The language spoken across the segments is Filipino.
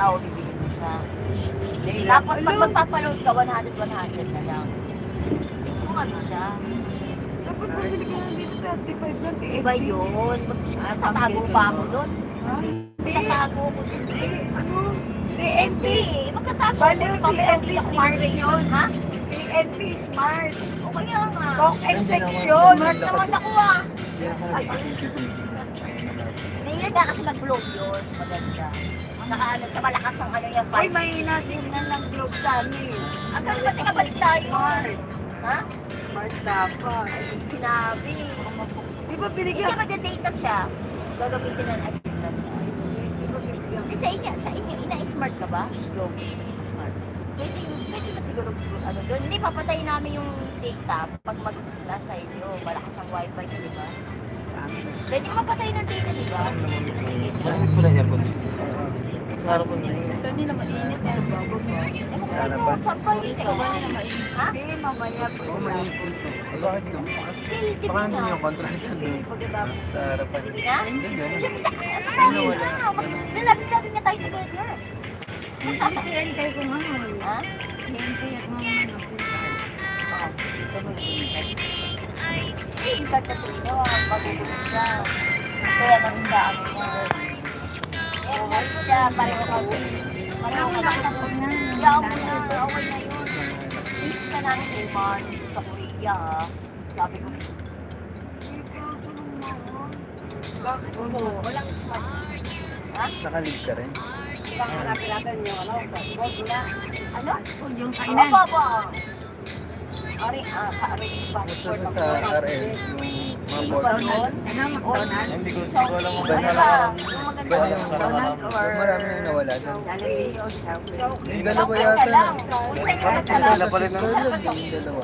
tao, bibigyan mo siya. Tapos pag magpapaload ka, 100-100 na lang. Mismo ano siya. Dapat pabili ka lang dito 35 lang. eh, Iba yun. Mag- Tatago pa ako doon. Ha? Tatago ko doon. Eh, ano? TNT. Magtatago ako. Baliw, TNT hindi ako smart yun. Ha? PNP Smart. O kaya nga. Talk and section. Smart naman ako ah. Ay, Ngayon na kasi nag-vlog yun. Maganda. Saka ano, sa malakas ang ano yung Ay, may nasignal ng globe sa amin. Ang ganda, teka balik tayo. Smart. Ha? Smart dapat. Ay, sinabi. Di ba Hindi binigyan? magda-data siya. Gagamitin na natin siya. Di ba binigyan? Di sa inyo, sa inyo, ina-smart ka ba? Go. Smart. Pwede, pwede na siguro ano doon. Hindi, papatayin namin yung data pag mag nasa inyo. Malakas ang wifi di ba? Pwede mapatay ng data, di ba? Bakit na aircon dito? Harap ko na yun. Kanina mainit eh. Ewan ko sa inyo, saan pa rin Ikaw ba nila mainit? Ha? Hindi, mamaya po. Oo, mainit dito. Bakit di Baka ba hindi na? yung contrast doon. Sa harapan. Hindi na? Siyempre sa tayo na. Lalapit-lapit na tayo together. Hintay ko nga. Ha? Hintay ako nga. Please, card na tuloy na. Magugulo siya. Masaya na siya sa niya. Eh, meron siya. Pareho kami. Pareho kami. Mo na. Okay na yun. Isip ka namin Iman sa Korea. Sabi ko, Bakit mo? walang smart. Ha? Nakalig ka rin. Baka hanapin natin yung ano, passport na. Ano? Yung Ano ba ba? Ari, ah, ari, Basta passport sa RL, yung mga board. McDonald? Ano, McDonald's? Hindi ko hindi ko alam kung Ano ano ba? lang. Yung Ba na yung yung or... Marami na yung nawala doon. Yung dalawa yata na. Lang. sila pa rin ng Sirloin, yung dalawa.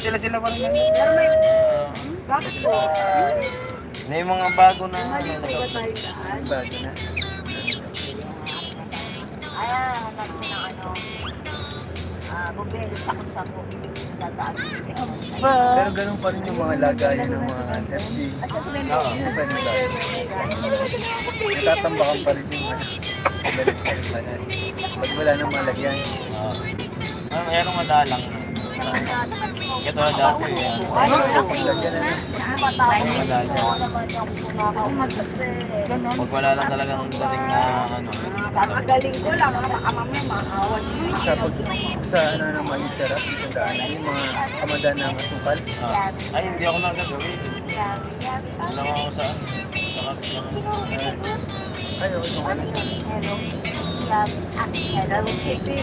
Sila sila pa rin yan. Bakit po? Na yung mga bago na daan? Bago na. Ayan, hanap siya ng ano. Ah, bumbero siya kung saan ko dadaan. Pero ganun pa rin yung mga lagayan ng mga FC. Asa sa Oo, iba na ba? Natatambakan pa rin yung ano. Balik pa rin pala. Pag wala nang malagyan. Ah, mayroong madalang. Ito na dati. Ano? Ano? Tapos lagyan na na. Madali. Oo naman yung kumakausap eh. Ganon. Pag wala lang talagang dating na ano. Kakagaling ko lang, baka mamaya maawan. Sa, pag, sa ano naman yung sarap, yung daanan, yung mga kamadan ng asukal. Ah. Ay, hindi ako nagagawin. Ano lang ako sa sa kapit lang. Ay, okay, okay. Hello. Ah, hello.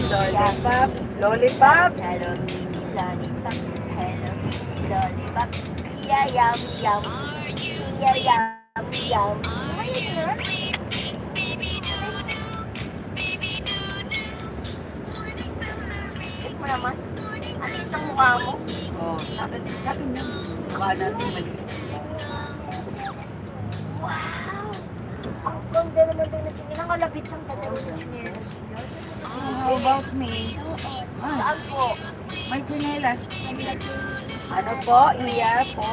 Lollipop, lollipop. Hello, Lollipop. Hello, Lollipop. Yeah, yum, yum. Yeah, yum, yum. Ayun naman. Ang liit ng mukha mo. Oh, sa akin, sa akin na. Mukha natin mali. Wow! Ang ganda naman din na chinelas. Nangalabit siyang ganda naman ng chinelas. How about me? Saan po? May chinelas. Ano po? Iya po.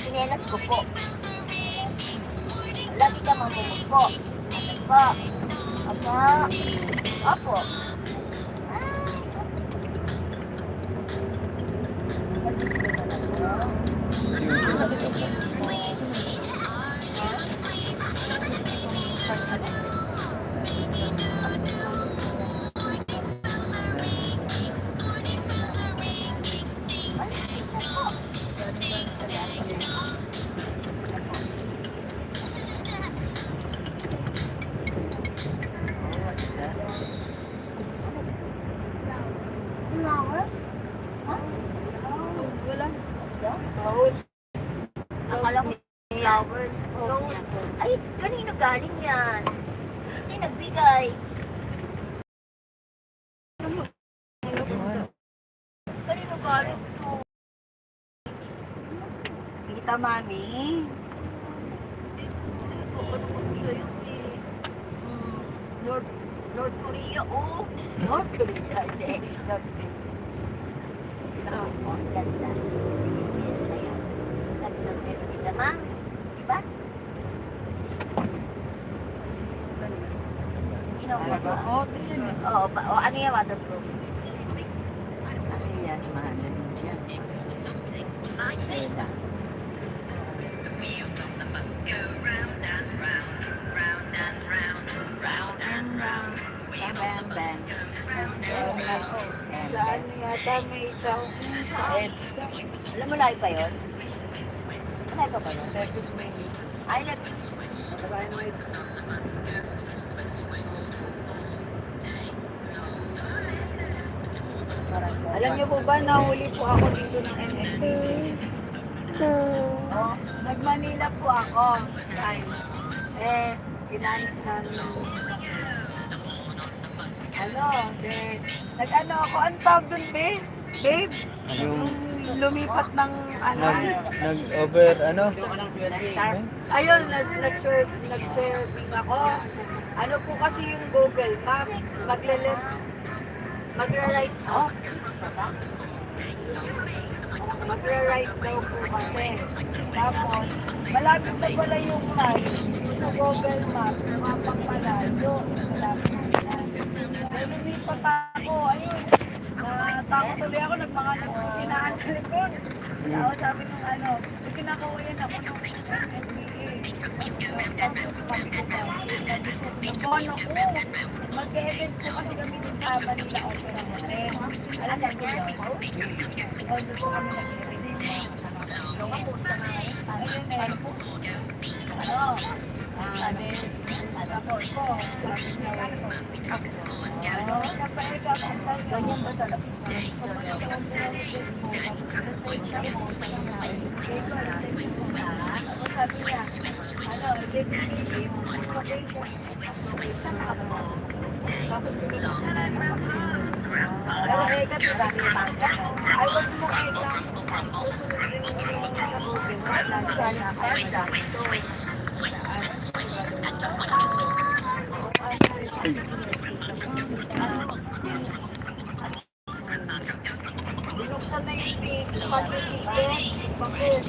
Chinelas ko po. Lagi ka mamumot po. Ano po? Apa? Opo. Kita, mami. Lord, Lord Korea, oh. North Korea, hindi. North Face. Isa ko po, ganda. Sa'yo. Ganda meron kita, ma'am. Diba? Ano ba? ko. Oo, ano yan, waterproof? Live pa yun? Live pa ba yun? Ay, nag... Alam niyo po ba, nahuli po ako dito ng MMK. Oh, nag-Manila po ako. Guys. Eh, ginamit namin ano, eh, nag-ano ako, ang tawag dun, babe? Babe? Yung lumipat ng ano, nag, nag-over, ano? Ayun, nag, nag-serve, nag-serving ako. Ano po kasi yung Google Maps, magle-left, magra-right off, magra-right daw po kasi. Tapos, malapit na pala yung map sa Google Map, mapang malayo, malapit na. Kaya lumipat ako, ayun, natakot tuloy ako, nagmanganak ng sinahan sa likod. Tapos sabi nung ano, kinakawayan ako nung MBA. Sabi ko, sabi ko ko. Mag-event po kasi kami din sa Manila Opera Hotel. Alam niya ko yun. O, ka na ngayon. Ayun eh. Ano? Ah, then, tapos ko, sabi niya, ano, sa paega, kung tayo, ganyan? Ako sabi niya, ano, definitely, location. Saan nakapasa? Tapos binigyan siya na ng Pero eh, kasi ba, ay, wag mo kayo lang. Sa Google, wala siya na, kaya siya. Binuksan na yung pag-ibig, bakit?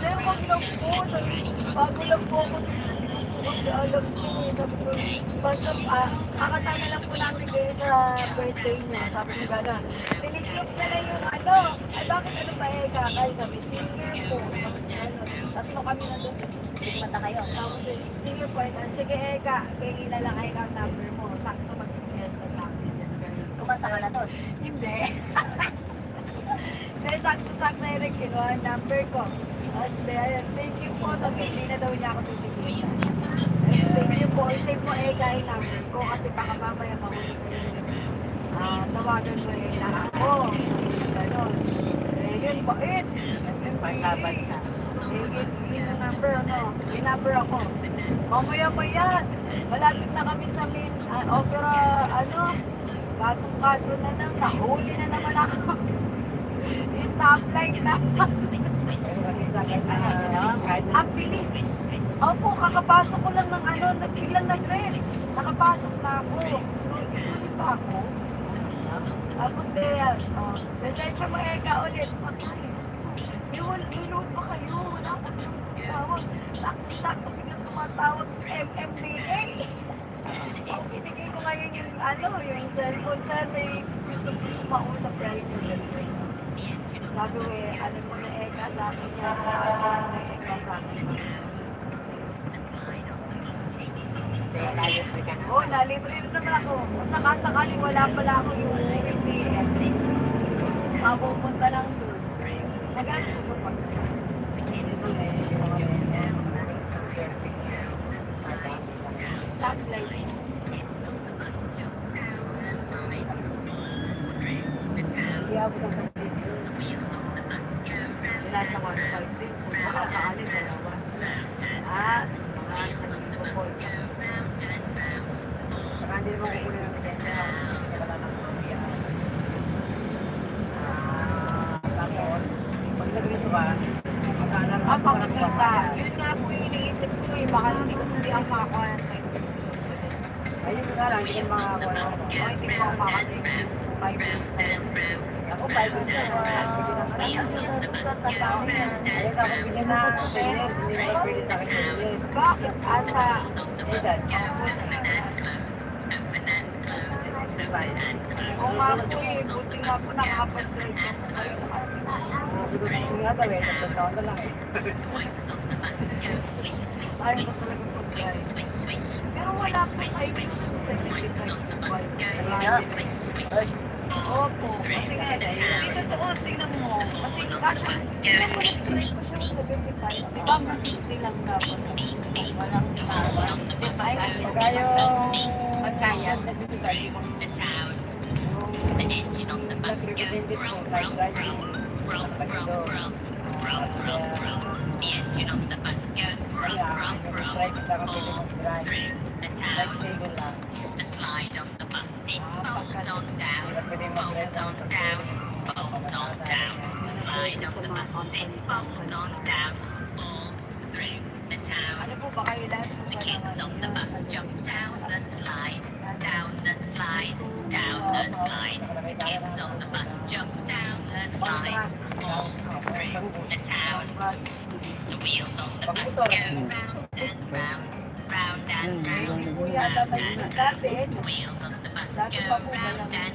Sir, wag lang po. Bago lang po ako kasi alam ko, sabi ko, basta, ah, kakatay na lang po namin kayo birthday niyo. Sabi ko gano'n. Tiniklop na lang yung ano, bakit ano ba eh, kakay? Sabi, singer kami na doon. Mata kayo. Tapos, singer po, eh, sige Eka, na lang number mo. Sakto mag-fiesta sa akin. Kumanta na doon. Hindi. Dahil sakto-sakto na rin kinuha ang number ko. Thank you po. Sabi, hindi na daw niya ako tutuloy. Thank you po. Save mo eh kahit number ko kasi baka mamaya mahuli kayo. Ah, tawagan mo eh na ako. Ganon. Eh, yun ba? Eh, yun. Eh, yun, yun ang number, ano? Yung number ako. Mamaya-maya, malapit na kami sa main ah, opera, ano, bagong kadro na lang, nahuli na naman ako. Stoplight na. Ang bilis. Opo, kakapasok ko lang ng ano, nagbilang nag-red. Nakapasok na ako. Huli pa ako. Tapos eh, oh, lisensya mo eka ulit. Patay. May, may load pa kayo. Wala pa kayong tawag. Sakto-sakto biglang tumatawag MMDA. Oh, binigay ko ngayon yung ano, yung cellphone. Sir, may gusto ko yung mausap kayo yung sabi ko eh, ano mo na eka sa akin yan, ano mo na eka sa akin. Oo, oh, nalibre rin naman ako. Sakasakali wala pala ako yung hindi mapupunta lang doon. Magano ko pa. Stop light. Hindi ako sa Wala sa 1.5 din. Kung baka sakali dalawa. Ah, mga kanino po. Saka hindi naman kukunin namin kasi sa wala ng pamilya. Ah, tapos, pag nagreto ka, magkaalam Ah, pakakita. Yun nga po yung iniisip ko eh. Baka hindi ko ako makakuha ng. Ayun nga lang, hindi ko makakuha ng time. Hindi ko makakuha ng time. Five years na. Ako, five years na. Hindi na Ay, ang susunod ka sa tao yan. Ayun ako, bigyan na ako 10 years. Hindi na pwede sa akin 10 years. Bakit? Asa? Edad. Oo nga po eh, buti nga po nakakapag-grade ako. Ngayon, Sayang ko talaga pag-drive. Pero wala po sa inyo certificate po. Opo, kasi nga, hindi totoo, tingnan mo. Kasi kasi, tingnan mo, nag-grade ko siya sa 75. Di ba, mga 60 lang dapat. Walang sinawa. Ay, bolts on down, bolts on down, bolts on down. Slide on the massive bolts on down, all through the town. The kids on the bus jump down the slide, down the slide, down the slide. The kids on the bus jump down the slide, all through the town. The wheels on the bus go round and round, round and round, round and round. The wheels Dati pa po ba lang? Eh,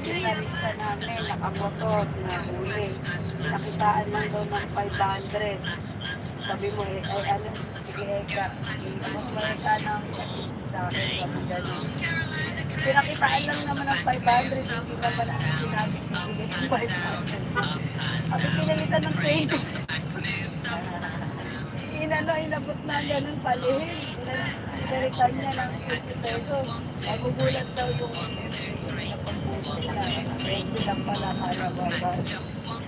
pinarista namin, nakamotor na huli. Nakitaan lang daw ng 500. Sabi mo, eh, ay ano, sige Eka, mas malita ng sa akin, sabi ganun. Pinakitaan lang naman ng 500, hindi naman ang sinabi sige ng 500. Sabi pinalitan ng 20. Inano, inabot na ganun palihim. Pinalitan niya ng 50 pesos. Nagugulat daw yung You lang pala sana baba.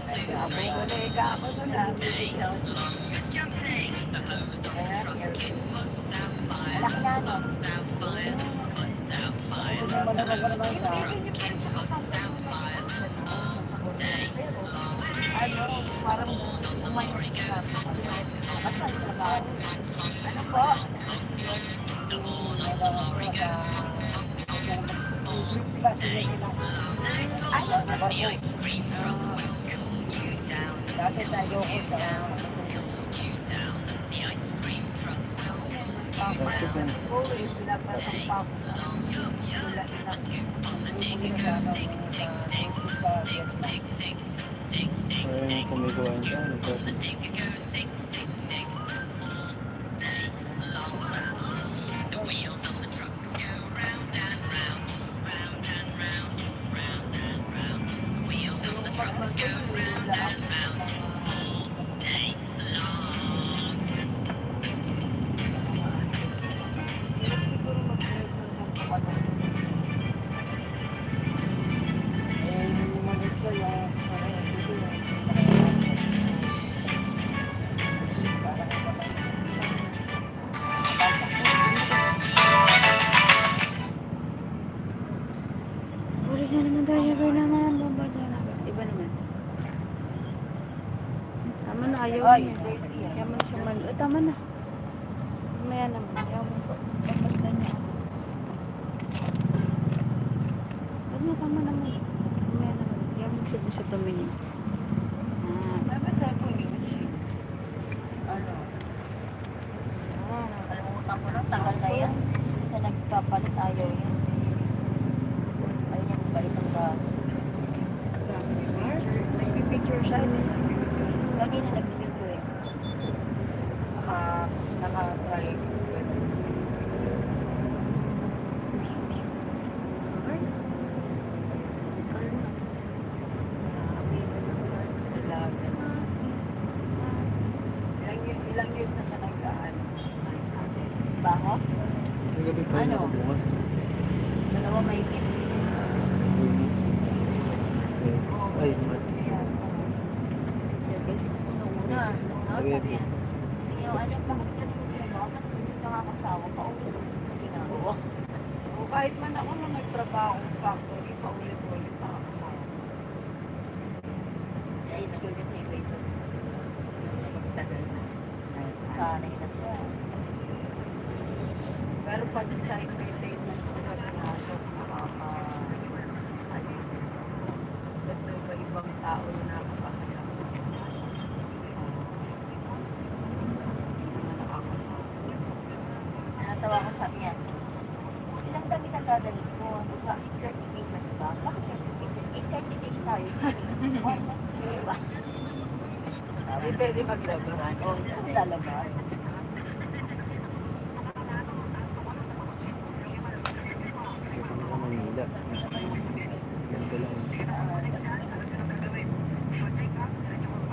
Sabi ko na ika ako na. Malaki Ay. Sabiyes. Sige, ano ba? nakakasawa pa ulit. Ginagawa. O kahit man ako nung nagtrabaho ng factory, paulit-ulit nakakasama. Sa school kasi iba ito. Tagal na. Sanay na siya. Pero pag sa entertainment ko na pinasok, nakaka... Ano yun? Kasi iba-ibang tao na nakapasok ako. Hindi naman nakakasama. Natawa ko sabi niya, ilang damit ang dadalhin ko? Di ba, 30 pieces ba? Bakit 30 pieces? 30 days tayo. Why not? Di ba? Hindi pwede maglabas. Kung lalabas. Ito na sa Manila. Ganda lang.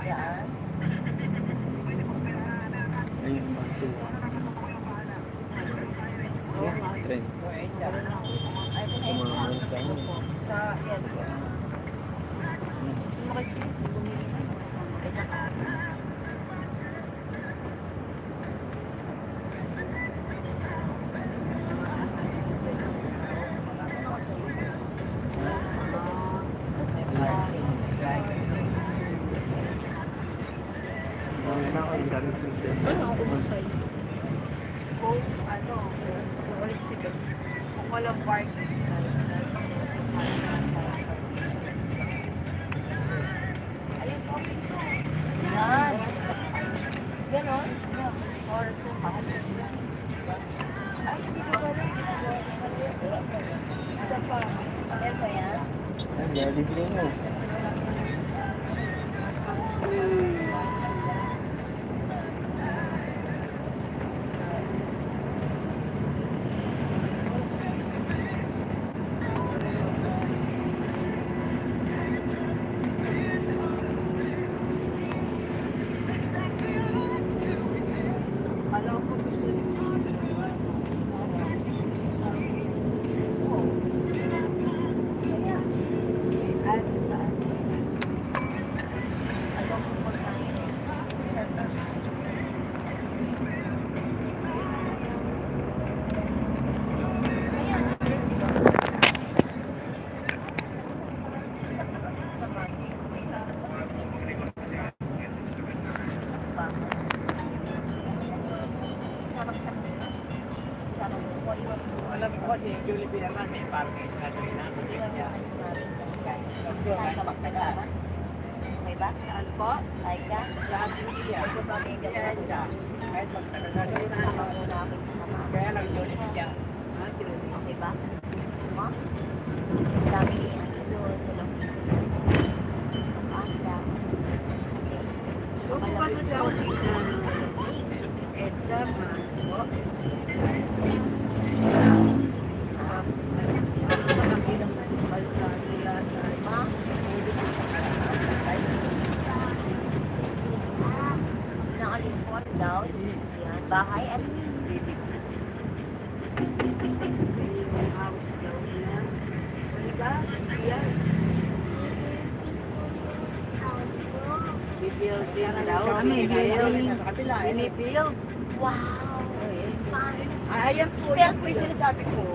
Yan. Ayun, bato. Trend. Ay, Sa mga ano sa ano. Sa, yes. Sumakit bumili na. Eh, saka, Ano ako, yung din. Ano ako ba sa'yo? Kung ano, kung ulit sila, kung walang parking, ayun, okay to. Yan. Ganon. Or so. Ay, hindi ko pala. Isa pa. Meron ba yan? Ang galing. Alam ko gusto niyo. At saan? Alam ko po tayo. Alam ko kasi Jollibee naman may parking na sa nasa jeep niya. May ba? Saan po? Ay ka? Sa ating siya, kaya siya, kahit magtagal na siya. Ah. Okay ba? Mo? Dami ano doon. walang- Panda. Okay. Doon po ba sa Jollibee na EDSA, ma? Po? Ah, ano ba ang ilang kalsada nila sa Ma? Nakalipot daw. Yan. Bahay at yung house daw niya? Diba? Yan. Daw. Binibuild. Eh. Wow. Ah, Ayan po, yan po yung sinasabi ko.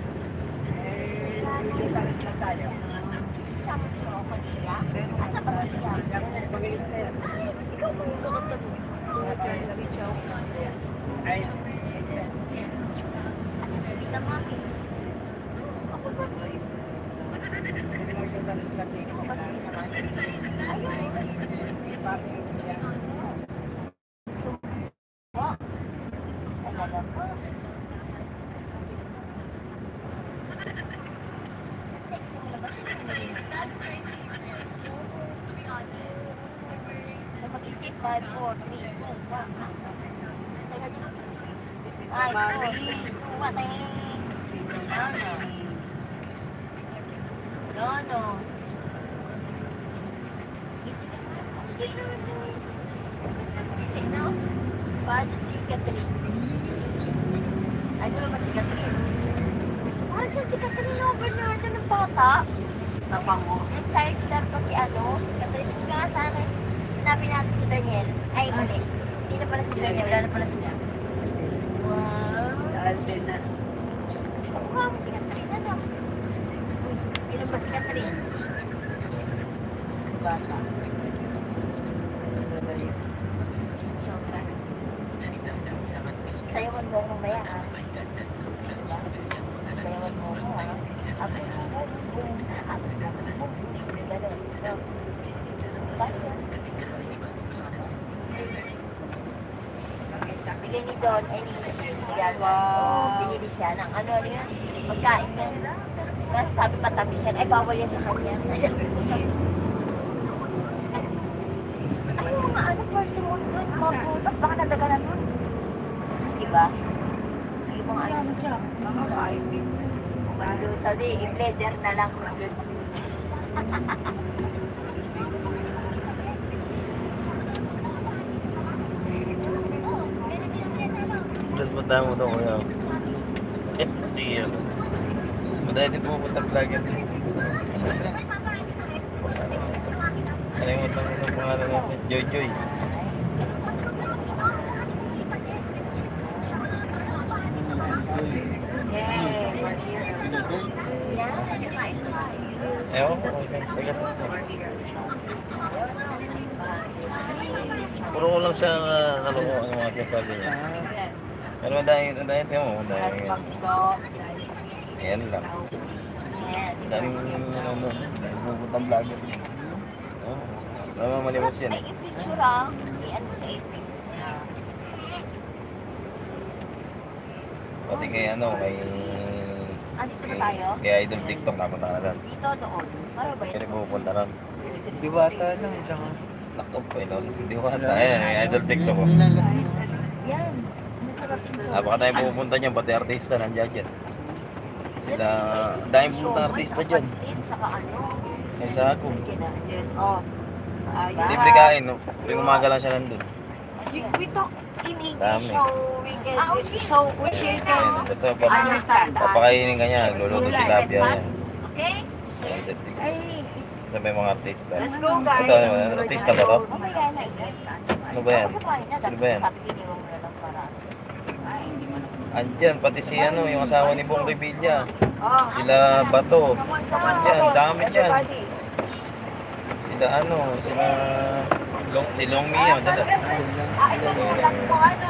Asa ba sila? Po, yan. Ikaw mo yung kakanta mo. Ay, Asa sa kita mami. Ako ba? talis lang Gusto mo ba sa kita mami? Ayun. parking niya. Gusto mo ba? Talaga ba? Ang Sexy mo na ba sila? Na mag-isip, 5, 4, 3, 2, 1. Tayo natin mag-isip. 5, 4, 3, 2, 1. Ano? No, no. Tignan mo. Para sa si Catherine. Ano naman Catherine? Para sa si Catherine overloader ng bata. Tapa mo. Yung child star ko si ano. Catherine, hindi ka nga sa akin. Hanapin natin si Daniel. Ay, mali. Hindi na pala si Daniel. Wala na pala sila. Wow. Din na. Oo nga, si Catherine, ano? Sino ba si Catherine? Bata. Sobra. Sayawan mo ako mamaya, ha? Diba? Sayawan mo ako, ha? Ako, boom, boom. Ako, boom, boom. Ganun, no? Basta. Don, ay Bigyan Wow. Binili siya ng ano, ano yun? Pagkain yun. Kasi sabi patabi siya, ay bawal yan sa kanya. Ay, mga ano, persimmon dun, mga prutas, baka nadaganan dun. Diba? Yung mga ano, Nakakain din. ano, so di, i-blender na lang. Punta mo doon kuya. Ito si ano. Madali din pupunta vlogger. Kalimutan mo ng pangalan natin. Joy Joy. Ewan ko kung saan taga siya. Puro ko lang siya uh, ang mga sinasabi niya. Pero madami, madami tayo mo, madami Mas yan. makdo. Ayan lang. Yes. Daming ano mo, daming pupuntang vlogger. Oo. Wala mo malimos yan. Ay, i-picture ah. I-ano sa ipin. Pati kay ano, kay... Ah, dito na tayo? kay Idol TikTok napunta na rin. Dito, doon. Ano ba Kaya yun? pupunta rin. Diwata lang, tsaka. Naku, pa ina sa Diwata. Ayan, Idol TikTok ko. Yan. Ah, baka tayo pupunta niyan, pati artista nandiyan dyan. Sila, daming pupunta artista dyan. Ay sa ako. Yes, oh. Libre kain, no? Tuwing umaga lang siya nandun. We talk in English so we can, Ah, so we can understand. papakainin ka niya, luluto si Labia. Okay? Ay, Basta may mga artista. let's go guys. Ito, artista ba to? Ano ba yan? Ano ba yan? Sabi ko, iniwan mo na lang para. Andyan, pati si ano, yung asawa ni Bong Revilla. Sila Bato. Come on, come on, Yan, come on. dami dyan. Sila ano, sila Long, si Long mo, ano.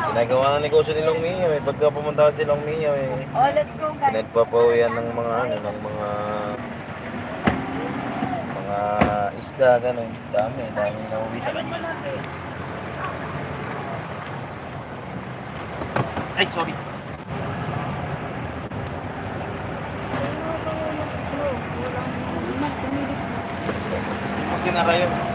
Ginagawa ng negosyo ni Long Mia, eh. Pagka pumunta si Long Mia, eh. Oh, let's go guys. Nagpapawian ng mga ano, ng mga mga isda, gano'n. Dami, dami na uwi sa kanya. Ay, sorry. Kasi na kayo.